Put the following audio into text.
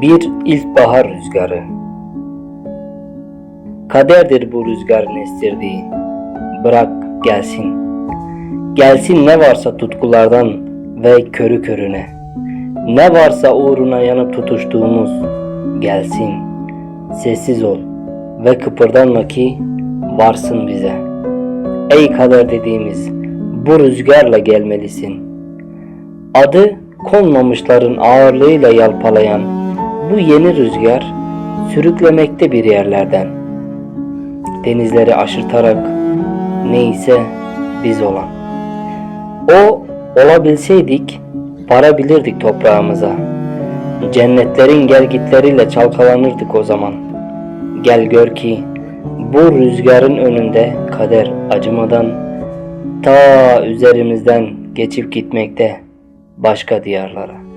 Bir ilkbahar rüzgarı. Kaderdir bu rüzgarın estirdiği. Bırak gelsin. Gelsin ne varsa tutkulardan ve körü körüne. Ne varsa uğruna yanıp tutuştuğumuz gelsin. Sessiz ol ve kıpırdanma ki varsın bize. Ey kader dediğimiz bu rüzgarla gelmelisin. Adı konmamışların ağırlığıyla yalpalayan bu yeni rüzgar sürüklemekte bir yerlerden. Denizleri aşırtarak neyse biz olan. O olabilseydik varabilirdik toprağımıza. Cennetlerin gelgitleriyle çalkalanırdık o zaman. Gel gör ki bu rüzgarın önünde kader acımadan ta üzerimizden geçip gitmekte başka diyarlara.